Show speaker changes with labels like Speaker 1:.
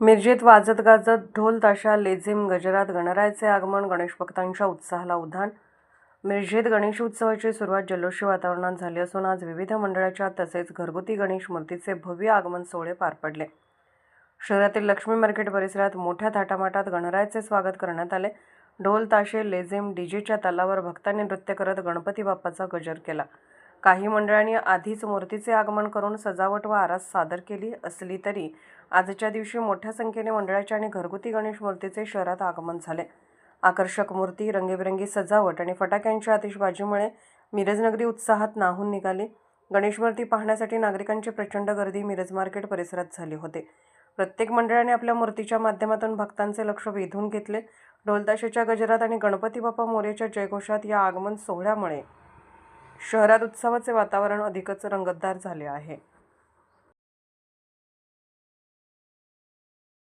Speaker 1: मिरजेत वाजत गाजत ढोल ताशा लेझिम गजरात गणरायाचे आगमन गणेश भक्तांच्या उत्साहाला उधाण. मिरजेत गणेश उत्सवाची सुरुवात जल्लोषी वातावरणात झाली असून आज विविध मंडळाच्या तसेच घरगुती गणेश मूर्तीचे भव्य आगमन सोहळे पार पडले. शहरातील लक्ष्मी मार्केट परिसरात मोठ्या थाटामाटात गणरायाचे स्वागत करण्यात आले. ढोल ताशे लेझिम डीजेच्या तालावर भक्तांनी नृत्य करत गणपती बाप्पाचा गजर केला. काही मंडळांनी आधीच मूर्तीचे आगमन करून सजावट व आरास सादर केली असली तरी आजच्या दिवशी मोठ्या संख्येने मंडळाच्या आणि घरगुती गणेश मूर्तीचे शहरात आगमन झाले. आकर्षक मूर्ती रंगीबेरंगी सजावट आणि फटाक्यांच्या आतिषबाजीमुळे मिरजनगरी उत्साहात नाहून निघाली. गणेश मूर्ती पाहण्यासाठी नागरिकांची प्रचंड गर्दी मिरज मार्केट परिसरात झाली होती. प्रत्येक मंडळाने आपल्या मूर्तीच्या माध्यमातून भक्तांचे लक्ष वेधून घेतले. ढोलताशेच्या गजरात आणि गणपती बाप्पा मोर्याच्या जयघोषात या आगमन सोहळ्यामुळे शहरात उत्सवाचे वातावरण अधिकच रंगतदार झाले आहे.